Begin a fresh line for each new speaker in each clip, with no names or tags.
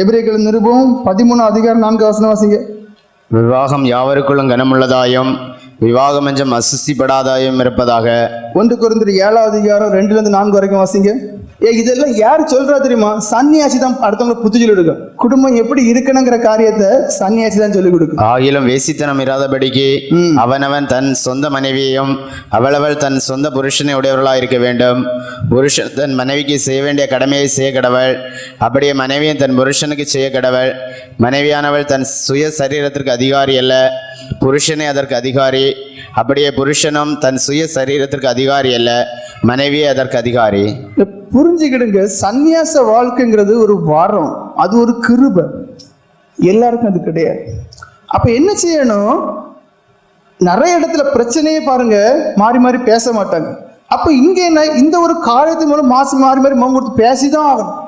எபிரேக்கள் நிருபம் பதிமூணு அதிகாரம் நான்கு வசனம் வாசிங்க.
விவாகம் யாவருக்குள்ளும் கனமுள்ளதாயும் விவாகம் என்றும் அசுசிப்படாதாயும் இருப்பதாக.
ஒன்று குறைந்தர் ஏழாவது அதிகாரம் ரெண்டுல இருந்து நான்கு வரைக்கும் வாசிங்க. இதெல்லாம் யார் சொல்றா தெரியுமா? சன்னியாசி தான் அடுத்தவங்களை புத்தி சொல்லி கொடுக்கும். குடும்பம் எப்படி இருக்கணுங்கிற காரியத்தை சன்னியாசி தான் சொல்லி கொடுக்கும்.
ஆகிலும் வேசித்தனம் இராதபடிக்கு அவனவன் தன் சொந்த மனைவியையும் அவளவள் தன் சொந்த புருஷனை உடையவர்களாக இருக்க வேண்டும். புருஷன் தன் மனைவிக்கு செய்ய வேண்டிய கடமையை செய்ய கடவள். அப்படியே மனைவியும் தன் புருஷனுக்கு செய்ய கடவள். மனைவியானவள் தன் சுய சரீரத்திற்கு அதிகாரி அல்ல. புருஷனே அதற்கு அதிகாரி. அப்படியே புருஷனும் தன் சுய சரீரத்திற்கு அதிகாரி அல்ல. மனைவியே அதற்கு அதிகாரி.
புரிஞ்சுக்கிடுங்க. சந்நியாச வாழ்க்கைங்கிறது ஒரு வாரம். அது ஒரு கிருப. எல்லாருக்கும் அது கிடையாது. அப்ப என்ன செய்யணும்? நிறைய இடத்துல பிரச்சனையே பாருங்க. மாறி மாறி பேச மாட்டாங்க. அப்ப இங்க என்ன? இந்த ஒரு காரியத்து மூலம் மாசம் மாறி மாறி மகம் கொடுத்து பேசிதான் ஆகணும்.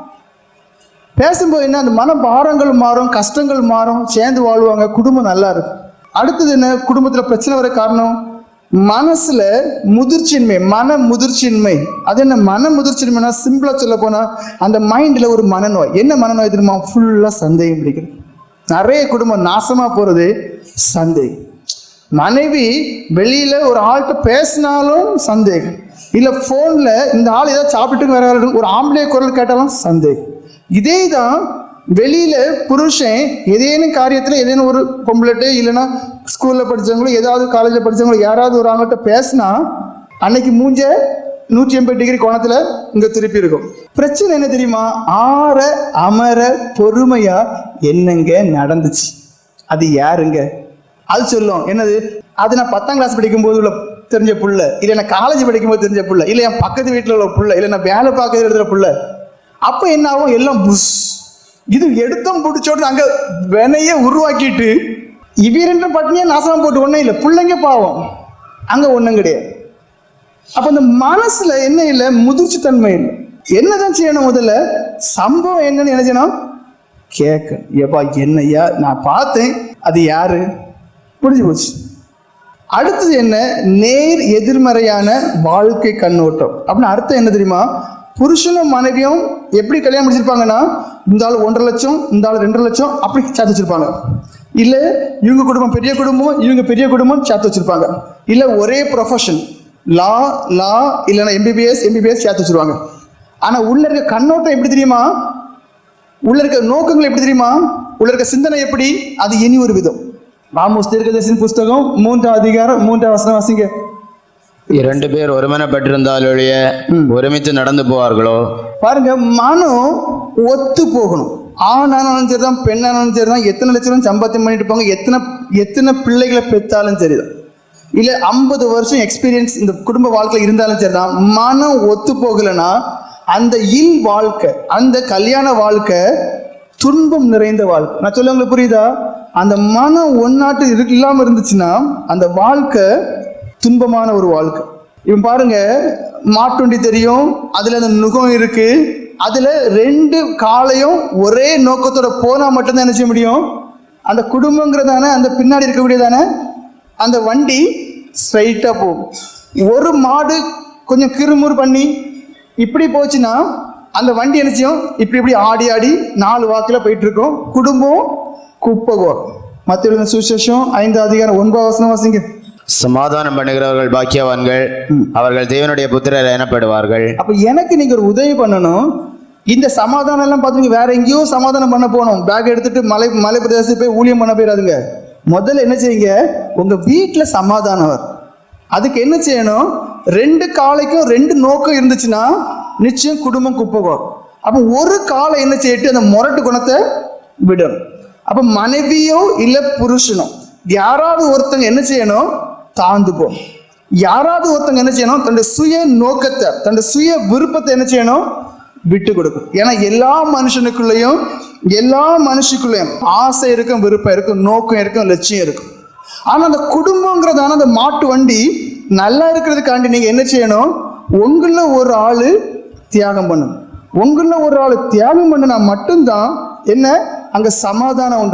பேசும்போது என்ன? அந்த மன பாரங்கள் மாறும் கஷ்டங்கள் மாறும் சேர்ந்து வாழ்வாங்க குடும்பம் நல்லா இருக்கும். அடுத்தது என்ன? குடும்பத்துல பிரச்சனை வர காரணம்? மனசுல முதிர்ச்சியின்மை மன முதிர்ச்சியின்மை. அது என்ன மன முதிர்ச்சின்மைனா சிம்பிளா சொல்ல போனா அந்த மைண்ட்ல ஒரு மனநோய். என்ன மனநோய் தெரியுமா? ஃபுல்லா சந்தேகம் பிடிக்கிறது. நிறைய குடும்பம் நாசமா போறது சந்தேகம். மனைவி வெளியில ஒரு ஆள்கிட்ட பேசினாலும் சந்தேகம். இல்ல போன்ல இந்த ஆள் ஏதாவது சாப்பிட்டு வேற ஒரு ஆம்பளை குரல் கேட்டாலும் சந்தேகம். இதே தான் வெளியில புருஷன் ஏதேனும் காரியத்துல ஏதேனும் ஒரு பொம்பளட்டு இல்லைன்னா ஸ்கூல்ல படிச்சவங்களோ ஏதாவது காலேஜ்ல படிச்சவங்களோ யாராவது ஒரு ஆங்கிட்ட பேசினா அன்னைக்கு மூஞ்ச நூற்றி எண்பது டிகிரி கோணத்துல இங்க திருப்பி இருக்கும். பிரச்சனை என்ன தெரியுமா? ஆற அமர பொறுமையா என்னங்க நடந்துச்சு? அது யாருங்க? அது சொல்லும். என்னது? அது நான் பத்தாம் கிளாஸ் படிக்கும் போது உள்ள தெரிஞ்ச புள்ள. இல்லை நான் காலேஜ் படிக்கும்போது தெரிஞ்ச புள்ள. இல்லை என் பக்கத்து வீட்டில் உள்ள புள்ள. இல்லை நான் வேலை பார்க்கறது எழுதுற புள்ள. அப்போ என்ன ஆகும்? எல்லாம் புஷ். இது எடுத்தோம் பிடிச்சோட்டு அங்க வினைய உருவாக்கிட்டு இவரென்ற பட்னியே நாசமா போட்டு ஒன்றும் இல்லை. பிள்ளைங்க பாவம். அங்க ஒன்றும் கிடையாது. அப்ப இந்த மனசுல என்ன இல்லை? முதிர்ச்சி தன்மை இல்லை. என்னதான் செய்யணும் முதல்ல? சம்பவம் என்னன்னு என்ன செய்யணும்? கேட்க ஏப்பா என்னையா நான் பார்த்தேன். அது யாரு? புரிஞ்சு போச்சு. அடுத்தது என்ன? நேர் எதிர்மறையான வாழ்க்கை கண்ணோட்டம். அப்படின்னு அர்த்தம் என்ன தெரியுமா? புருஷனும் மனைவியும் எப்படி கல்யாணம் முடிச்சிருப்பாங்கன்னா இந்த ஆள் ஒன்றரை லட்சம் இந்த ஆள் ரெண்டரை லட்சம் அப்படி சேர்த்து வச்சிருப்பாங்க. இல்ல இவங்க குடும்பம் பெரிய குடும்பம் இவங்க பெரிய குடும்பம் சேர்த்து வச்சிருப்பாங்க. இல்ல ஒரே ப்ரொஃபஷன் லா லா இல்லைன்னா எம்பிபிஎஸ் எம்பிபிஎஸ் சேர்த்து வச்சிருவாங்க. ஆனா உள்ள இருக்க கண்ணோட்டம் எப்படி தெரியுமா? உள்ள இருக்க நோக்கங்கள் எப்படி தெரியுமா? உள்ள இருக்க சிந்தனை எப்படி? அது இனி ஒரு விதம். ராமோஸ் தீர்க்கதரிசின் புஸ்தகம் மூன்றாம் அதிகாரம் மூன்றாம் வசனம் வாசிங்க.
இரண்டு பேர் ஒருமனப்பட்டிருந்தாலொழிய ஒருமித்து நடந்து போவார்களோ?
பாருங்க மனம் ஒத்து போகணும். ஆணானாலும் சரிதான் பெண்ணானாலும் சரிதான் எத்தனை லட்சம் சம்பாத்தியம் பண்ணிட்டு போங்க எத்தனை எத்தனை பிள்ளைகளை பெற்றாலும் சரிதான். இல்ல ஐம்பது வருஷம் எக்ஸ்பீரியன்ஸ் இந்த குடும்ப வாழ்க்கையில் இருந்தாலும் சரிதான். மனம் ஒத்து போகலைன்னா அந்த இல் வாழ்க்கை அந்த கல்யாண வாழ்க்கை துன்பம் நிறைந்த வாழ்க்கை. நான் சொல்ல உங்களுக்கு புரியுதா? அந்த மனம் ஒன்னாட்டு இரு- இல்லாம இருந்துச்சுன்னா அந்த வாழ்க்கை துன்பமான ஒரு வாழ்க்கை. இவன் பாருங்க மாட்டுண்டி தெரியும் அதுல அந்த நுகம் இருக்கு. அதுல ரெண்டு காலையும் ஒரே நோக்கத்தோட போனா மட்டும்தான் என்ன செய்ய முடியும்? அந்த குடும்பங்கிறதான அந்த பின்னாடி இருக்கக்கூடியதானே? அந்த வண்டி ஸ்ட்ரைட்டா போகும். ஒரு மாடு கொஞ்சம் கிருமுறு பண்ணி இப்படி போச்சுன்னா அந்த வண்டி என்ன செய்யும்? இப்படி இப்படி ஆடி ஆடி நாலு வாக்கில் போயிட்டு இருக்கோம் குடும்பம் குப்பகோர் மத்திய சுசேஷம் ஐந்து அதிகாரம் ஒன்பது வசனம் வாசிங்க.
சமாதானம் பண்ணுகிறவர்கள் பாக்கியவான்கள். அவர்கள் தேவனுடைய புத்திரர் எனப்படுவார்கள்.
அப்ப எனக்கு நீங்க ஒரு உதவி பண்ணணும். இந்த சமாதானம் எல்லாம் பார்த்துங்க வேற எங்கேயோ சமாதானம் பண்ண போகணும். பேக் எடுத்துட்டு மலை மலை பிரதேசத்துக்கு போய் ஊழியம் பண்ண போயிடாதுங்க. முதல்ல என்ன செய்யுங்க? உங்க வீட்டுல சமாதானம் வரும். அதுக்கு என்ன செய்யணும்? ரெண்டு காலைக்கும் ரெண்டு நோக்கம் இருந்துச்சுன்னா நிச்சயம் குடும்பம் குப்பகம் அப்ப ஒரு காலை என்ன செய்யிட்டு அந்த முரட்டு குணத்தை விடணும். அப்ப மனைவியோ இல்ல புருஷனோ யாராவது ஒருத்தங்க என்ன செய்யணும்? தாழ்ந்து போ. யாராவது ஒருத்தங்க என்ன செய்யணும்? தன்னுடைய சுய நோக்கத்தை தன்னுடைய சுய விருப்பத்தை என்ன செய்யணும்? விட்டு கொடுக்கும். ஏன்னா எல்லா மனுஷனுக்குள்ளேயும் எல்லா மனுஷனுக்குள்ளேயும் ஆசை இருக்கும் விருப்பம் இருக்கும் நோக்கம் இருக்கும் லட்சியம் இருக்கும். ஆனால் அந்த குடும்பங்கிறதான அந்த மாட்டு வண்டி நல்லா இருக்கிறதுக்காண்டி நீங்கள் என்ன செய்யணும்? உங்களில் ஒரு ஆள் தியாகம் பண்ணணும் உங்களில் ஒரு ஆள் தியாகம் பண்ணினா மட்டும்தான் என்ன? அங்கே சமாதானம் உண்டா